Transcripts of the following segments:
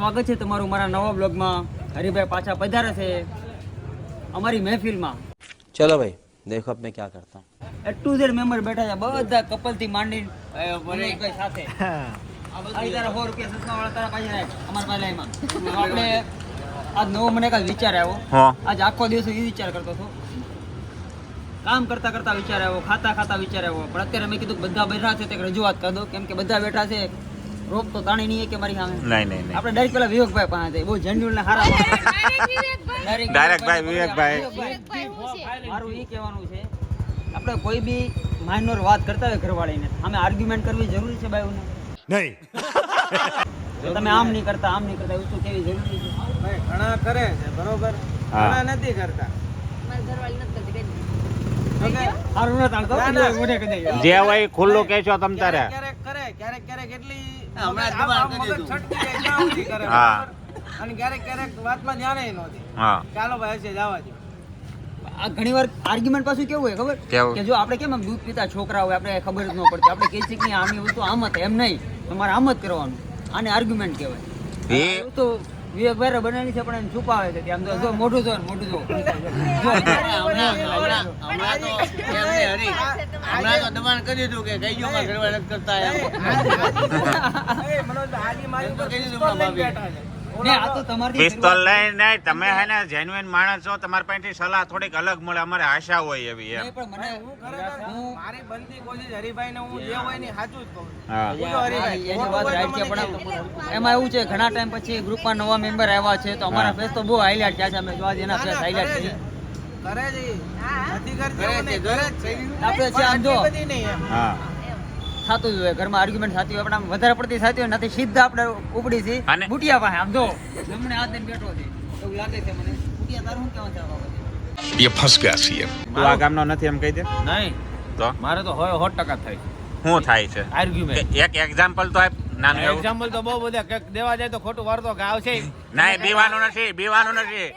સ્વાગત છે તમારું મારા નવા બ્લોગમાં. હરિભાઈ પાછા પધારે છે અમારી મહેફિલમાં. ચલો ભાઈ દેખો મેં ક્યાં કરતા. ટુ ઝેડ મેમ્બર બેઠા છે બધા કપલથી માંડી સાથે. આજ નવો મને કાલ વિચાર આવ્યો. આજ આખો દિવસ એ વિચાર કરતો હતો. કામ કરતા કરતા વિચાર આવ્યો ખાતા ખાતા વિચાર આવ્યો. અત્યારે મેં કીધું બધા બેઠા છે રજૂઆત કરી દો. કેમ કે બધા બેઠા છે રોગ તો તાણી નહીં કે મારી સામે. નહીં નહીં આપણે ડાયરેક્ટ પેલા વિવેકભાઈ પાસે બહુ જંડ્યુલ ને હારા ડાયરેક્ટ ભાઈ વિવેકભાઈ. મારું એ કહેવાનું છે આપણે કોઈ બી માઇનોર વાત કરતા હોય ઘરવાળીને અમે આર્ગ્યુમેન્ટ કરવી જરૂરી છે ભાઈઓને નહીં. તમે આમ નહીં કરતા આમ નહીં કરતા વસ્તુ કેવી જરૂરી છે? ભાઈ ઘણા કરે છે બરોબર? ઘણા નથી કરતા. જે હોય ખુલ્લું કહેશો તમ તારે. હા. અને ક્યારેક ક્યારેક વાતમાં ધ્યાન નહોતી હા. ચાલો ભાઈ છે જવા દો આ ઘણી વાર આર્ગ્યુમેન્ટ પાછું કેવું હોય ખબર? કે જો આપણે કેમ આમ દૂધ પીતા છોકરા હોય આપણે ખબર જ ન પડતી. આપણે કહી છીએ આમ એવું તો આમ જ એમ નહીં. તમારે આમ જ કરવાનું. આને આર્ગ્યુમેન્ટ કહેવાય. એ તો વિવેકભાઈ બનાવી છે પણ એને છુપાવે છે કે આમ તો જો મોઢું જો ને મોઢું જો. જો. એ મનોજભાઈ હાજી મારી ઉપર પિસ્તોલ લઈને બેઠા છે. ને આ તો તમારથી પિસ્તોલ લઈ ને તમે હે ને જેન્યુઇન માણસ છો તમારી પાસેથી સલાહ થોડીક અલગ મળે અમારે આશા હોય એવી એમ. પણ મને હું મારી બનતી કોશિશ હરિભાઈને હું જે હોય ને સાચું જ કહું હા. હું તો હરિભાઈ, એની વાત હોય છે, પણ એમાં એવું છે ઘણા ટાઈમ પછી ગ્રુપમાં નવા મેમ્બર આવ્યા છે તો અમારા ફેસ તો બહુ હાઇલાઇટ થયા છે અમે જોવા જેના એના ફેસ કરે છે. કરે છે. નથી કરતી કરે છે. આપણે છે આમ જો. હા. થતું હોય. ઘરમાં આર્ગ્યુમેન્ટ થતી હોય પણ આમ વધારે પડતી થતી હોય નથી સીધા આપણે ઉપડી છે અને બુટિયા પાસે આમ જો જમણે હાથ દઈને બેઠો છે. એવું લાગે છે મને. બુટિયા તારું શું કહેવા ચાહવા આ ગામનો નથી એમ કહી દે? નહીં. તો? મારે તો હોય 100% શું થાય છે? આર્ગ્યુમેન્ટ એક એક્ઝામ્પલ તો આપ એક્ઝામ્પલ તો બહુ બધા કે દેવા જાય તો ખોટું વારતો કે આવશે નહીં બીવાનું નથી બીવાનું નથી.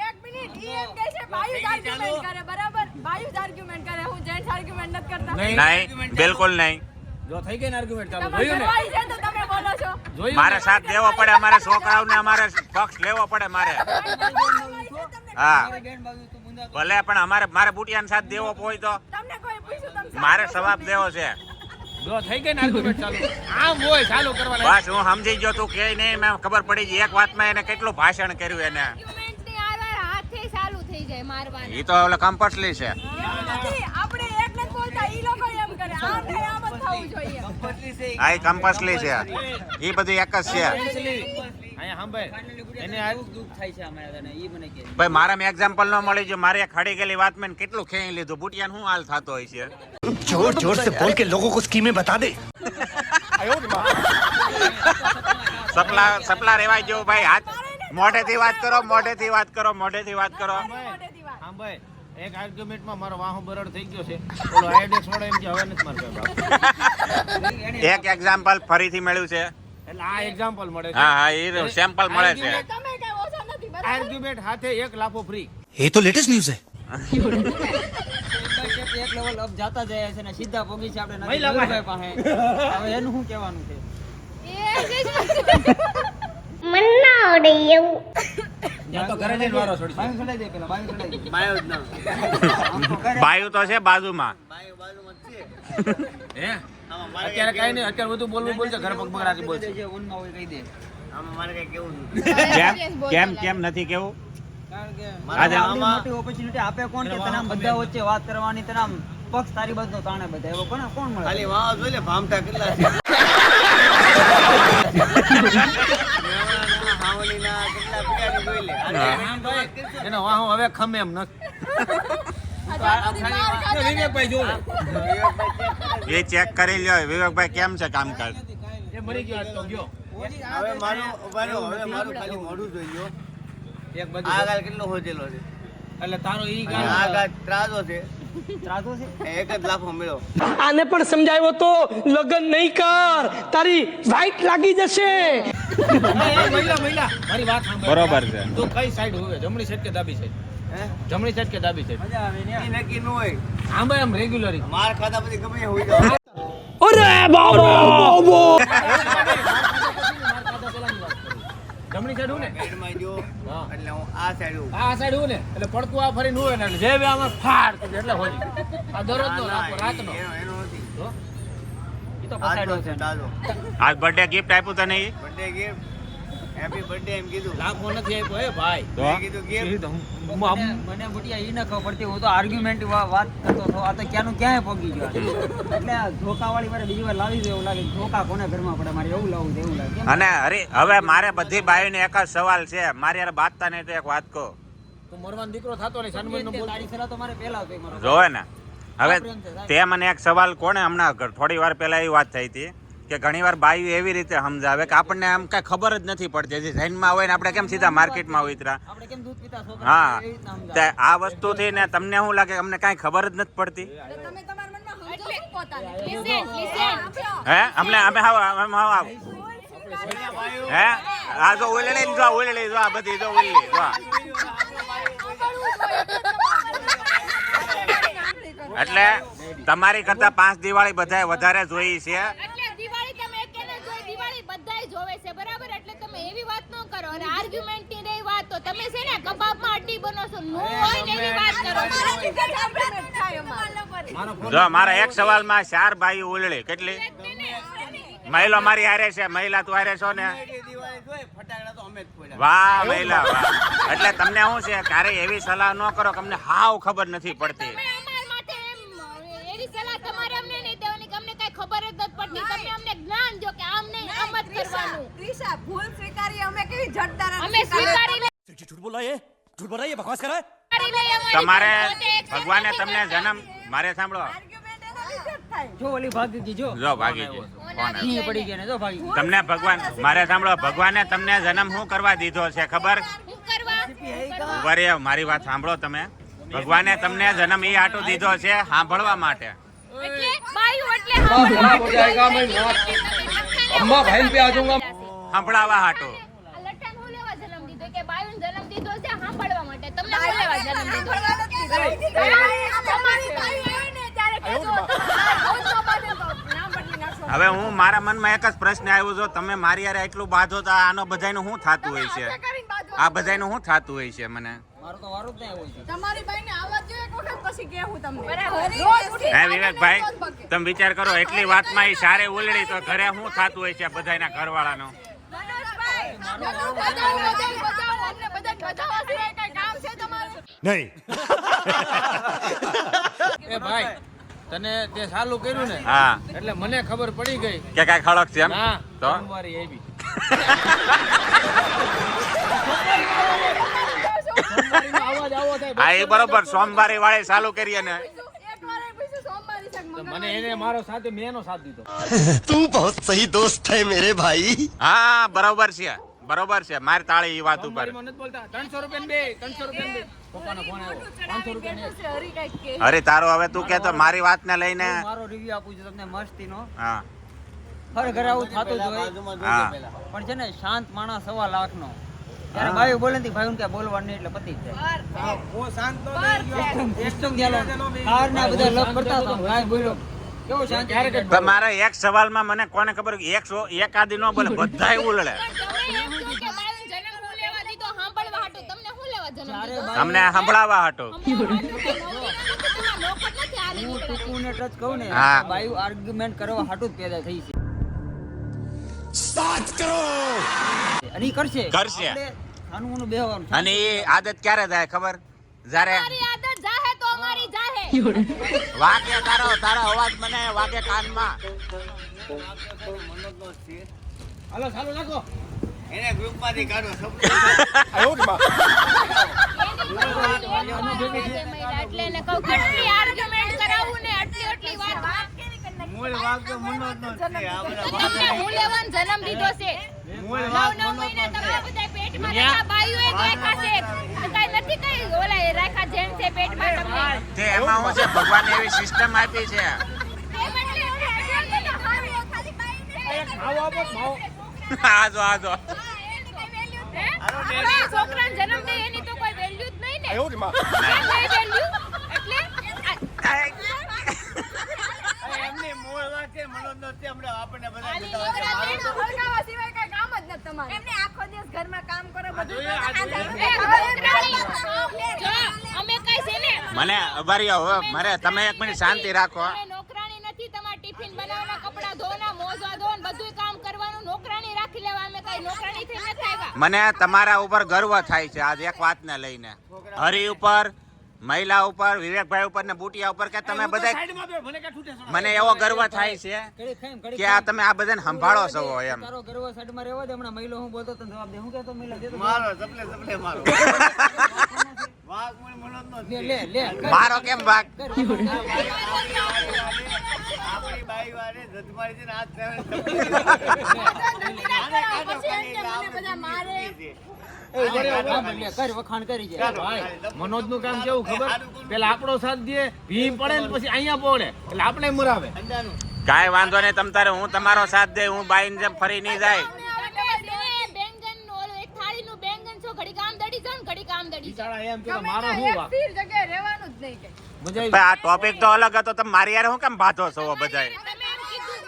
બિલકુલ નહીં. જો થઈ ગઈ ને આર્ગ્યુમેન્ટ ચાલુ જોયું ને? ઘરવાળી છે તો તમે બોલો છો. જોયું મારે સાથ દેવો પડે અમારે છોકરાઓને અમારે પક્ષ લેવો પડે મારે. હા. ભલે પણ અમારે મારે બુટિયાનો સાથ દેવો હોય તો તમને કોઈ પૂછ્યું તમે મારે સવાબ દેવો છે. જો થઈ ગઈ ને આર્ગ્યુમેન્ટ ચાલુ. આમ હોય ચાલુ કરવાના. બસ હું સમજી ગયો તું કે નહીં મેં ખબર પડી ગઈ. એક વાતમાં એને કેટલું ભાષણ કર્યું એને. એ તો ઓલે કમ્પલ્સરી છે. આપણે એક બોલતા ઈ લોકો એમ કરે. આમ હા એ કંપાસલી છે એ બધું એક જ છે. ભાઈ મારા મેં એક્ઝામ્પલ ન મળી જો મારે ખડી ગયેલી વાત મેં કેટલું ખેઈ લીધું. બુટિયાન હાલ થતો હોય છે? લોકો કો બતા દે. સપલા સપલા રેવાય જેવું ભાઈ હાથ મોઢેથી વાત કરો મોઢેથી વાત કરો મોઢેથી વાત કરો. એક આર્ગ્યુમેન્ટમાં મારો વાહો બરડ થઈ ગયો છે. ઓલો આઈડેક્સ વાળો એમ કે હવે નથી મારે એક એક્ઝામ્પલ ફરીથી મળ્યું છે. એટલે આ એક્ઝામ્પલ મળે છે. હા હા એ સેમ્પલ મળે છે. આર્ગ્યુમેન્ટ સાથે એક લાફો ફ્રી એ તો લેટેસ્ટ ન્યૂઝ છે. એક લેવલ અપ જતા જાય છે ને સીધા પોગી છે આપણે નરેન્દ્રભાઈ પાસે. હવે એનું શું કહેવાનું છે? મન્ના ઓડે ઘરે જઈને વારો છોડી બાયું તો છે બાજુમાં. અત્યારે કઈ નહીં અત્યારે બધું બોલવું બોલશે ઘર પગ બગડાથી બોલશે કેમ કેમ કેમ નથી કેવું? આપે કોણ કે તને બધા વચ્ચે વાત કરવાની તને આમ પક્ષ તારી બાજુ તાણે બધા. એવો કોણ મળે? ખાલી વાહ જોઈ લે ભામટા કેટલા છે હાવલીના કેટલા પીડાની જોઈ લે એનો વાહો હવે ખમે એમ નથી એ ચેક કરી લ્યો વિવેકભાઈ કેમ છે કામકાજ? એ મરી ગયો તો ગયો. હવે મારું હવે મારું ખાલી મોઢું જોઈ લો એક બાજુ આ ગાલ કેટલો હોજેલો છે? એટલે તારો ઈ અને આ ગાલ ત્રાજો છે. એક જ લાફો મળ્યો આને પણ સમજાવ્યો તો લગન નહીં કર. તારી વાઈટ લાગી જશે. મહિલા મહિલા મારી વાત સાંભળ. બરોબર છે. તો કઈ સાઈડ હોવે? જમણી સાઈડ કે ડાબી સાઈડ જમણી સાઈડ કે ડાબી સાઈડ મજા આવે ને ઈ નક્કી ન હોય. આમ ભાઈ આમ રેગ્યુલરી માર ખાતા પછી ગમે એ હોઈ જાવ અરે બાબો! જમણી સાઈડ હું ને સાઈડમાં જો. એટલે હું આ સાઈડ હું આ સાઈડ હું ને એટલે પડકું આ ફરીને હોય ને એટલે જે બે આમાં ફાડ એટલે હોય. આ દરરોજ નો રાતનો. એનો નથી. તો પસાડ્યો છે. આજ બર્થડે ગિફ્ટ આપ્યું તને એ? બર્થડે ગિફ્ટ હેપી બર્થડે એમ કીધું. લાખો નથી આપ્યો હે ભાઈ. તો? મેં કીધું ગિફ્ટ મને મને બુટિયા ઈ ન ખબર પડતી હું તો આર્ગ્યુમેન્ટ વાત કરતો હતો. આ તો ક્યાંનું ક્યાંય પોગી ગયો એટલે ધોકા વાળી મારે બીજી વાર લાવી દે એવું લાગે ધોકા કોને ઘરમાં પડે? મારે એવું લાવવું એવું લાગે અને અરે હવે મારે બધી બાયુને એક જ સવાલ છે. મારી યાર બાતતા નહીં તો એક વાત કહો. તું મરવાનો દીકરો થતો નહીં સન્માન નો બોલ તારી સલાહ તો મારે પહેલા હતો મારો. જોવે ને. હવે તે મને એક સવાલ કોને હમણાં થોડી વાર પહેલા એવી વાત થઈ હતી કે ઘણીવાર બાયું એવી રીતે સમજાવે કે આપણને આમ કઈ ખબર જ નથી પડતી. જે જૈનમાં હોય ને આપણે કેમ સીધા માર્કેટમાં ઉતરા? આપણે કેમ દૂધ પીતા છોકરા હા. એવી રીતના સમજાવે. તે આ વસ્તુથી ને તમને શું લાગે? અમને કાંઈ ખબર જ નથી પડતી. તો તમે તમારા મનમાં સમજો શું પોતાને. Listen, listen. હે? અમને અમે હા આવ. હે? આ જો ને જો ઉલળી જો આ બધી જો ઉલળી જો. એટલે તમારી કરતા પાંચ દિવાળી બધાએ વધારે જોઈ છે. એટલે દિવાળી તમે એકેને જોઈ દિવાળી બધાય જોવે છે બરાબર? એટલે તમે એવી વાત ન કરો. અને આર્ગ્યુમેન્ટની રહી વાત તો તમે છે ને કબાબમાં અડ્ડી બનો છો. નો હોય ને એવી વાત કરો. તમારા લીધે જ argument થાય અમારે. મારો ફોન જો મારા એક સવાલમાં ચાર બાઈ ઉલળી. કેટલી? મહિલા મારી હારે છે મહિલા તું હારે છો ને? દિવાળી જોઈ ફટાકડા તો અમે જ ફોડ્યા. વાહ મહિલા વાહ. એટલે તમને શું છે ક્યારે એવી સલાહ ન કરો કે અમને હાવ ખબર નથી પડતી. ની સલાહ તમારે અમને નહીં દેવાની કે અમને કઈ ખબર જ નથી પડતી. તમે અમને જ્ઞાન જો કે આમ નહીં આમ જ કરવાનું. ત્રિષા ભૂલ સ્વીકારી અમે કેવી જડતા અમે સ્વીકારી લે ઝૂઠ બોલા ઝૂઠ બોલા બકવાસ કરે? તમારે ભગવાને તમને જન્મ મારે સાંભળો. તમને ભગવાન મારે સાંભળો ભગવાને તમને જન્મ હું કરવા દીધો છે ખબર? શું કરવા મારી વાત સાંભળો તમે. ભગવાને તમને જન્મ એ આટો દીધો છે સાંભળવા માટે. સાંભળાવા હાટો. હવે હું મારા મનમાં એક જ પ્રશ્ન આવ્યો છું. તમે મારી યારે એટલું બાંધો તો આનો બધાનું શું થતું હોય છે? આ બધાનું શું થતું હોય છે મને? મારો તો વારો જ આવ્યો છે તમારી બાઈને આવા જ એક વખત પછી કેવું તમને બરાબર. હે વિવેકભાઈ તમે વિચાર કરો એટલી વાતમાં એ સારે ઉલડી તો ઘરે શું થતું હોય છે ઘરવાળાનો બધાને બજાવવા સિવાય કાંઈ કામ છે તમારું? नहीं એ ભાઈ તને તે સાલું કર્યું ને હા એટલે મને ખબર પડી ગઈ કે કઈ ખડક છે એમ તો સોમવારે આવો હા એ બરોબર સોમવારે વાળે ચાલુ કરીએ ને અરે તારો હવે તું કે મારી વાત ને લઈને મસ્તી નો હા. હર ઘરે આવું થતું પણ છે ને શાંત માણસ સવા લાખ નો ત્યારે ભાઈ બોલે ને ભાઈ કે બોલવાનું નહીં એટલે પતી જાય. હું શાંત નો એકદમ ને બધા કરતા હતા બોલ્યો મારા એક સવાલમાં મને કોને ખબર કે એક સો- એક આદી નો બોલે બધા ઉલડે તમને સાંભળાવા હાટો. સંભળાવવા હાટુ. તો નવરી નથી, તમારા લોક જ નથી હારી હું. ટૂંકું ને ટચ કહું ને. બાયુ આર્ગ્યુમેન્ટ કરવા હાટું જ પેદા થઈ છે. સ્ટાર્ટ કરો! અને કરશે. કરશે. ખાનું બેહવાનું અને એ આદત ક્યારે થાય ખબર? જ્યારે મારી આદત જાહે તો અમારી જાહે. વાગે તારો તારો અવાજ મને વાગે કાનમાં. હાલો ચાલુ નાખો એને ગ્રુપમાંથી કાઢો સબ એટલે એને કહું કેટલી આર્ગ્યુમેન્ટ કરાવું ને આટલી આટલી વાત મૂળ વાગ તો મનોજનો જ છે. આ બધા તમને હું લેવાનો જન્મ દીધો છે? મૂળ નવ વાગ નવ મહિના તમારા બધા પેટમાં રાખા બાયુએ જ રાખ્યા છે. કઈ નથી કઈ? ઓલા એ રાખ્યા જેમ છે પેટમાં તમને. તે એમાં હું છે ભગવાન એવી સિસ્ટમ આપી છે. જન્મ દે એની તો કોઈ વેલ્યુ જ નહીં ને? એટલે મને અભારી હવે મારે તમે એક મિનિટ શાંતિ રાખો નોકરાણી નથી તમારે ટિફિન બનાવવા કપડા ધોવાના મોજવા ધોવાના બધું કામ કરવાનું નોકરાણી રાખી લેવા અમે કઈ નોકરાણી થી નથી આવ્યા. મને તમારા ઉપર ગર્વ થાય છે આજ એક વાતને લઈને. હરી ઉપર મહિલા ઉપર વિવેકભાઈ ઉપર ને બુટિયા ઉપર કે તમે બધા મને એવો ગર્વ થાય છે કે આ તમે આ બધાને સંભાળો છો એમ. તારો ગર્વ સાઈડમાં રહેવો દે હમણાં મહિલો હું બોલતો તને જવાબ દે. હું કહેતો મહિલા દે મારો સપલે સપલે મારો. વાઘ મને મનો જ લે લે લે મારો કેમ ભાગ આપણી બાઈ વાળે ધજમારી છે ને હાથ ધરે પછી કે મને બધા મારે એ ઘરે ઊભા રહે, લે, કર વખાણ કરી જાય મનોજનું કામ કેવું ખબર? પેલા આપણો સાથ દે ભી પડે ને પછી અહીંયા પડે એટલે આપણે મરાવે. કાંઈ વાંધો નહીં તમ તારે હું તમારો સાથ દે હું બાઈને જેમ ફરી નહીં જાય. ઘડી ને આમ દડી જાય ઘડી કામ દડી મારો? સ્થિર જગ્યાએ રહેવાનું જ નહીં આ ટોપિક તો અલગ હતો. તમે મારી યાર હું કેમ ભાતો છો બધાય? તમે એમ કીધું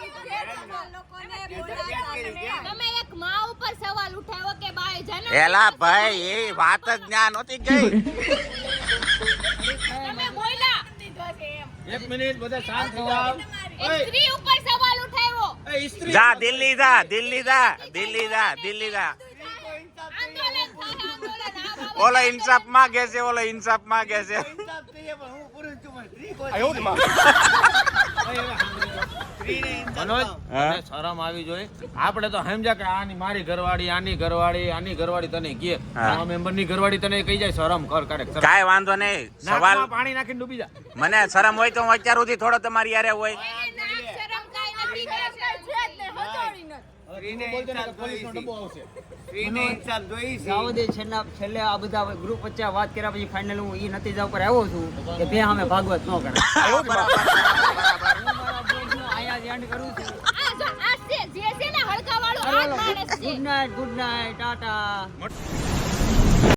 લોકોને બોલાવતા તમે એક માં ઉપર સવાલ ઉઠાવ્યો કે બાય જન્મ એલા ભાઈ એ વાત જ જ્ઞાન હતી ગઈ. તમે બોલ્યા. એક મિનિટ બધા શાંત થઈ જાઓ સ્ત્રી ઉપર સવાલ ઉઠાવ્યો. જા દિલ્હી જા દિલ્હી જા દિલ્હી જા દિલ્હી જા. ઓલો ઇન્સાફ માંગે છે ઓલા ઇન્સાફ માંગે છે ઇન્સાફ કહીએ પણ હું કોઈ આયો માં સ્ત્રીને ઇન્સાફ મનોજ શરમ આવી જોઈએ આપણે તો સમજ્યા કે આની મારી ઘરવાળી આની ઘરવાળી આની ઘરવાળી તને કે આ મેમ્બરની ઘરવાળી તને કહી જાય શરમ કર કરે શરમ. વાંધો નહીં. સવાલ પાણી નાખીને ડૂબી જા. મને શરમ હોય તો હું અત્યાર સુધી થોડો તમારી યારે હોય એને નાક શરમ કાંઈ નથી છે જ ને હજોડી નથી સ્ત્રીને ઇન્સાફ પોલીસનો જોઈ ડબ્બો આવશે સ્ત્રીને ઇન્સાફ જોઈ છે. જાવ દે છેલ્લા છેલ્લે આ બધા ગ્રુપ વચ્ચે વાત કર્યા પછી ફાઇનલ હું ઈ નતીજા ઉપર આવ્યો છું કે બે સામે ભાગવત ન કરે. Good night good night tata.